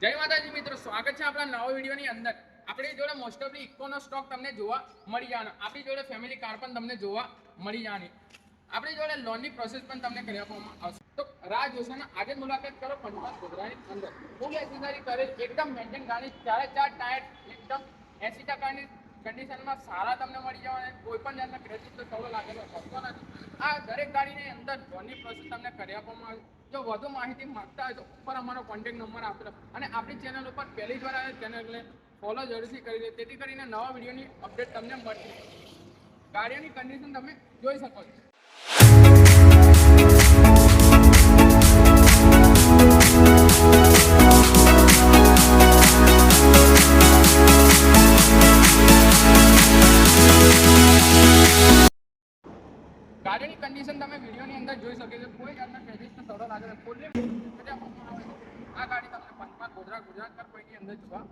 જય માતાજી મિત્રો, સ્વાગત છે આપણા નવા વિડીયોની અંદર. આપણી જોડે મોસ્ટ ઓફલી ઇકોનો સ્ટોક તમને જોવા મળી જવાનો આપણી જોડે ફેમિલી કાર પણ તમને જોવા મળી જવાની આપણી જોડે લોનની પ્રોસેસ પણ તમને કરી આપવામાં આવશે. તો રાહ જોશો આજે મુલાકાત કરો પંચમહાલ ગોધરાની અંદર. ફૂલ એસેસરી કરેલ એકદમ મેન્ટેન ગાડી, ચારે ચાર ટાયર એકદમ એસી ટકાની કન્ડિશનમાં સારા તમને મળી જવાના. કોઈ પણ જાતના ક્રેડિટ તો સવલો લાગેલો શકતો નથી. આ દરેક ગાડીની અંદર લોનની પ્રોસેસ તમને કરી આપવામાં આવે. જો વધુ માહિતી માંગતા હોય તો ઉપર અમારો કોન્ટેક્ટ નંબર આપેલો. અને આપણી ચેનલ ઉપર પહેલી જ વાર આવે ચેનલને ફોલો જરૂરથી કરી દે તેથી કરીને નવા વિડીયોની અપડેટ તમને મળશે. ગાડીઓની કન્ડિશન તમે જોઈ શકો છો. ગાડીની કન્ડિશન તમે વિડીયોની અંદર જોઈ શકો છો. કોઈ જાતના ક્રેડિટનો સડો લાગે ફૂલી આ ગાડી તમને પંચમાં ગોધરા ગુજરાત પર કોઈની અંદર જોવા